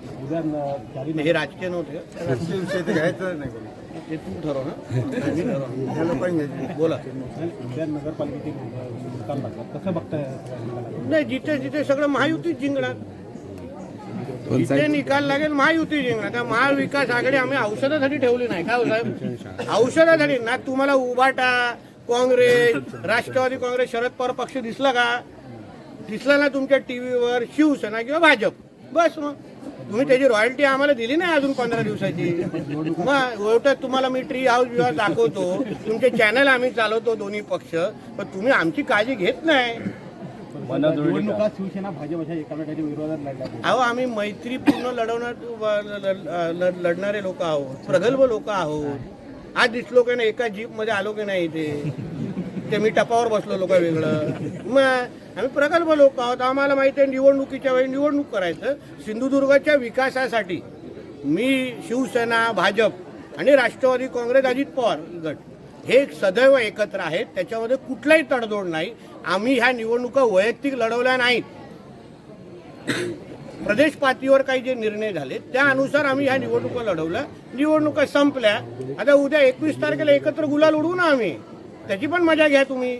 हे राजकीय नव्हते का? राजकीय विषय ते घ्यायचं नाही कोणी. ते तू ठरव ना. मी ठरवणार. ह्या लोकांनी घ्यायचं. बोला. उद्या नगरपालिकेचे निकाल लागतात कसं बघताय निकालाला? नाही जिथे जिथे सगळं महायुतीच जिंकणार. जिथे निकाल लागेल महायुती जिंकणार. त्या महाविकास आघाडी आम्ही औषधासाठी ठेवली नाही. काय हो साहेब? औषधासाठी. ना तुम्हाला उभाटा काँग्रेस राष्ट्रवादी काँग्रेस शरद पवार पक्ष दिसला का? दिसला ना तुमच्या टीव्हीवर शिवसेना किंवा भाजप. बस मग. तुम्ही त्याची रॉयल्टी आम्हाला दिली नाही अजून पंधरा दिवसाची. मग एवढं तुम्हाला मी ट्री हाऊस बिहाऊस दाखवतो. तुमचे चॅनल आम्ही चालवतो दोन्ही पक्ष. पण तुम्ही आमची काळजी घेत नाही. शिवसेना विरोधात अहो आम्ही मैत्रीपूर्ण लढवणार लढणारे लोक आहोत. प्रगल्भ लोक आहोत. आज दिसलो की नाही एका जीपमध्ये आलो की नाही इथे? ते मी टपावर बसलो लोक वेगळं. मग आम्ही प्रगल्भ लोक आहोत. आम्हाला माहिती आहे निवडणुकीच्या वेळी निवडणूक करायचं. सिंधुदुर्गच्या विकासासाठी मी शिवसेना भाजप आणि राष्ट्रवादी काँग्रेस अजित पवार गट हे सदैव एकत्र आहेत. त्याच्यामध्ये कुठलाही तडजोड नाही. आम्ही ह्या निवडणुका वैयक्तिक लढवल्या नाहीत. प्रदेश पातळीवर काही जे निर्णय झाले त्यानुसार आम्ही ह्या निवडणुका लढवल्या. निवडणुका संपल्या. आता उद्या एकवीस तारखेला एकत्र गुलाल उडवू ना आम्ही. त्याची पण मजा घ्या तुम्ही.